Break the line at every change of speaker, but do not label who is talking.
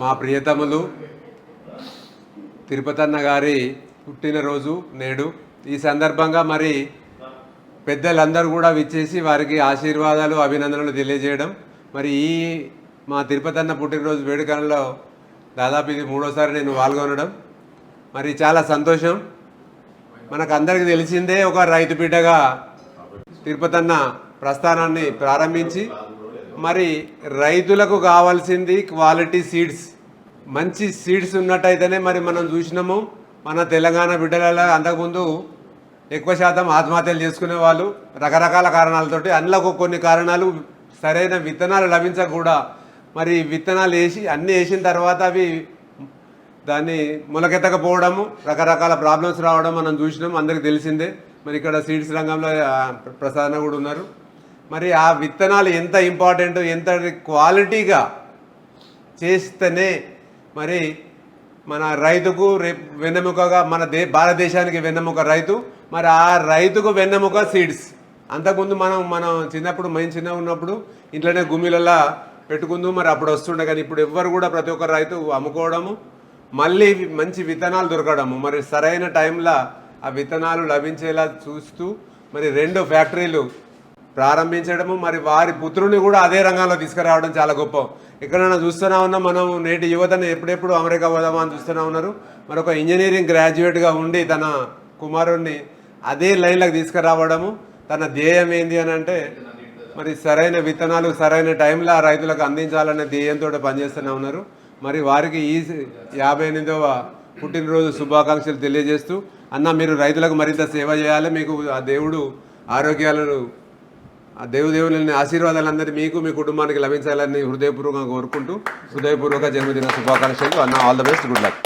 మా ప్రియతములు తిరుపతన్న గారి పుట్టినరోజు నేడు. ఈ సందర్భంగా మరి పెద్దలందరూ కూడా విచ్చేసి వారికి ఆశీర్వాదాలు అభినందనలు తెలియజేయడం. మరి ఈ మా తిరుపతన్న పుట్టినరోజు వేడుకలలో దాదాపు ఇది మూడోసారి నేను పాల్గొనడం. మరి చాలా సంతోషం. మనకు అందరికీ తెలిసిందే ఒక రైతు బిడ్డగా తిరుపతన్న ప్రస్థానాన్ని ప్రారంభించి మరి రైతులకు కావాల్సింది క్వాలిటీ సీడ్స్. మంచి సీడ్స్ ఉన్నట్టయితేనే మరి మనం చూసినాము. మన తెలంగాణ బిడ్డలలో అంతకుముందు ఎక్కువ శాతం ఆత్మహత్యలు చేసుకునే వాళ్ళు. రకరకాల కారణాలతోటి అందులో కొన్ని కారణాలు సరైన విత్తనాలు లభించక కూడా మరి విత్తనాలు వేసి అన్నీ వేసిన తర్వాత అవి దాన్ని మొలకెత్తకపోవడము రకరకాల ప్రాబ్లమ్స్ రావడం మనం చూసినాం. అందరికి తెలిసిందే. మరి ఇక్కడ సీడ్స్ రంగంలో ప్రసాదన కూడా ఉన్నారు. మరి ఆ విత్తనాలు ఎంత ఇంపార్టెంట్ ఎంత క్వాలిటీగా చేస్తేనే మరి మన రైతుకు రేపు వెన్నెముకగా మన దే భారతదేశానికి వెన్నెముక రైతు మరి ఆ రైతుకు వెన్నెముక సీడ్స్. అంతకుముందు మనం మనం చిన్నప్పుడు మేము చిన్న ఉన్నప్పుడు ఇంట్లోనే గుమ్మిలలా పెట్టుకుందు మరి అప్పుడు వస్తుండే కానీ ఇప్పుడు ఎవ్వరు కూడా ప్రతి ఒక్క రైతు అమ్ముకోవడము మళ్ళీ మంచి విత్తనాలు దొరకడము. మరి సరైన టైంలో ఆ విత్తనాలు లభించేలా చూస్తూ మరి రెండు ఫ్యాక్టరీలు ప్రారంభించడము మరి వారి పుత్రుని కూడా అదే రంగంలో తీసుకురావడం చాలా గొప్ప. ఎక్కడైనా చూస్తూనే ఉన్నాం మనం నేటి యువతను ఎప్పుడెప్పుడు అమెరికా పోదామా అని చూస్తూనే ఉన్నారు. మరి ఒక ఇంజనీరింగ్ గ్రాడ్యుయేట్గా ఉండి తన కుమారుణ్ణి అదే లైన్లోకి తీసుకురావడము తన ధ్యేయం ఏంది అని అంటే మరి సరైన విత్తనాలు సరైన టైంలో ఆ రైతులకు అందించాలనే ధ్యేయంతో పనిచేస్తూనే ఉన్నారు. మరి వారికి ఈ యాభై ఎనిమిదవ పుట్టినరోజు శుభాకాంక్షలు తెలియజేస్తూ అన్న మీరు రైతులకు మరింత సేవ చేయాలి మీకు ఆ దేవుడు ఆరోగ్యాలను ఆ దేవుదేవుని ఆశీర్వాదాలందరూ మీకు మీ కుటుంబానికి లభించాలని హృదయపూర్వకంగా కోరుకుంటూ హృదయపూర్వక జన్మదిన శుభాకాంక్షలు. అన్న all the best good luck